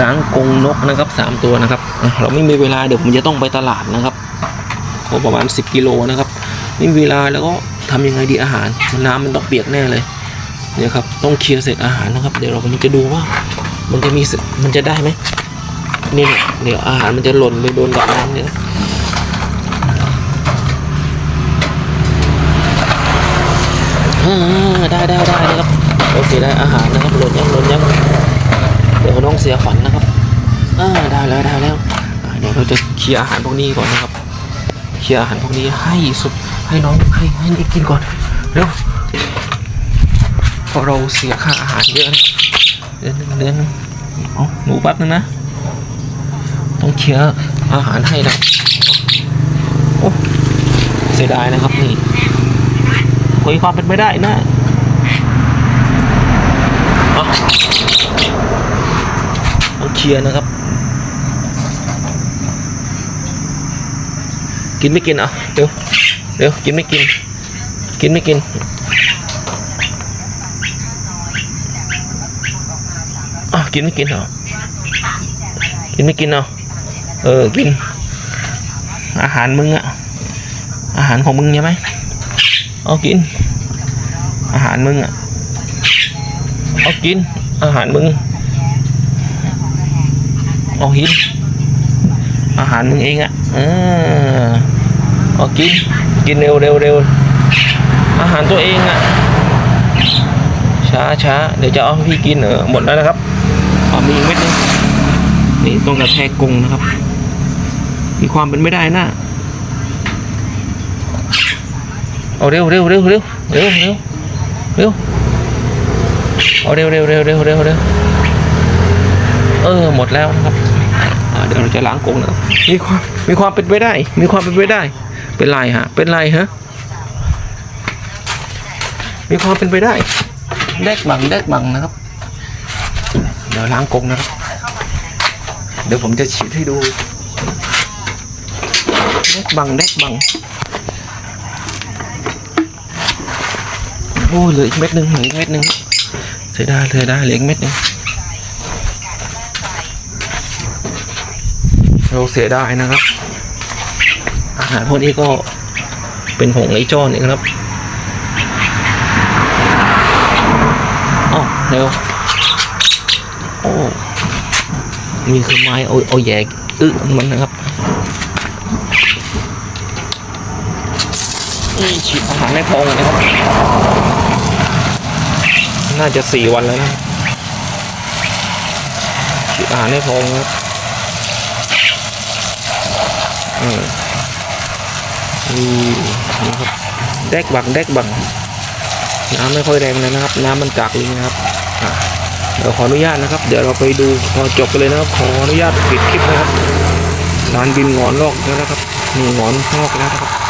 ล้างกรงนกนะครับสามตัวนะครับ เราไม่มีเวลาเดี๋ยวผมจะต้องไปตลาดนะครับก็ประมาณ 10 กิโลนะครับ ไม่มีเวลาแล้วก็ทำยังไงดีอาหารน้ำมันต้องเปียกแน่เลยเนี่ยครับต้องเคลียร์เสร็จอาหารนะครับ เดี๋ยวเรามันจะดูว่า มันจะมีมันจะได้ไหมนี่เนี่ยเดี๋ยวอาหารมันจะหล่นไปโดนกับน้ำเนี่ยได้ได้ได้นะครับโอเคได้อาหารนะครับหล่นยังหล่นยัง เดี๋ยวน้องเสียฝันนะครับ อ่าได้แล้วได้แล้วเดี๋ยวเราจะเคลียร์อาหารพวกนี้ก่อนนะครับ เคลียร์อาหารพวกนี้ให้สุดให้น้องให้ให้นิกกินก่อนเร็วเพราะเราเสียค่าอาหารเยอะนะครับเดือนเดือนเอาหนูแป๊บนึงนะ ต้องเคลียร์อาหารให้นะโอ้เสียดายนะครับนี่คุยความเป็นไปได้นะียร์นะครับ กินไม่กินอะเร็วเร็วกินไม่กิน กินไม่กินอะกินไม่กินเหรอกินไม่กินเหรอเออกิน อาหารมึงอะอาหารของมึงใช่ไหมเอากิน อาหารมึงอะเอากิน อาหารมึง เอาหิน อาหารมึงเองอะเออเอากิน กินเร็วเร็วเร็วอาหารตัวเองอะช้าช้าเดี๋ยวจะเอาให้พี่กินเออหมดแล้วนะครับเอามีอีกเม็ดนึงนี่ต้องกระแทกกรงนะครับ มีความเป็นไม่ได้นะเอาเร็วเร็วเร็วเร็วเร็วเร็วเร็วเอาเร็วเร็วเร็วเร็วเร็วเร็ว เออหมดแล้วนะครับอ่าเดี๋ยวเราจะล้างกรงนะครับมีความมีความเป็นไปได้ มีความเป็นไปได้ เป็นไรฮะ เป็นไรฮะ มีความเป็นไปได้ แดกบังแดกบังนะครับ เดี๋ยวล้างกรงนะครับ เดี๋ยวผมจะฉีดให้ดูแดกบังแดกบังโอ้เหลืออีกเม็ดหนึ่งเหลืออีกเม็ดหนึ่งเสียดายเสียดายเหลืออีกเม็ดหนึ่ง เราเสียดายนะครับ อาหารพวกนี้ก็เป็นของไอจ้อนเองครับอ๋อเร็วโอ้มีคือไม้เอาเอาแยกอึมันนะครับนี่อาหารในท้องนะครับ น่าจะสี่วันแล้วนะอาหารในท้องครับ อืมอืมนี่ครับแดกบังแดกบังน้ำไม่ค่อยแรงเลยนะครับ น้ำมันจากลิงนะครับเดี๋ยวขออนุญาตนะครับ เดี๋ยวเราไปดูพอจบกันเลยนะครับ ขออนุญาตปิดคลิปนะครับลานบินหงอนลอกแล้วนะครับมีหงอนลอกแล้วนะครับ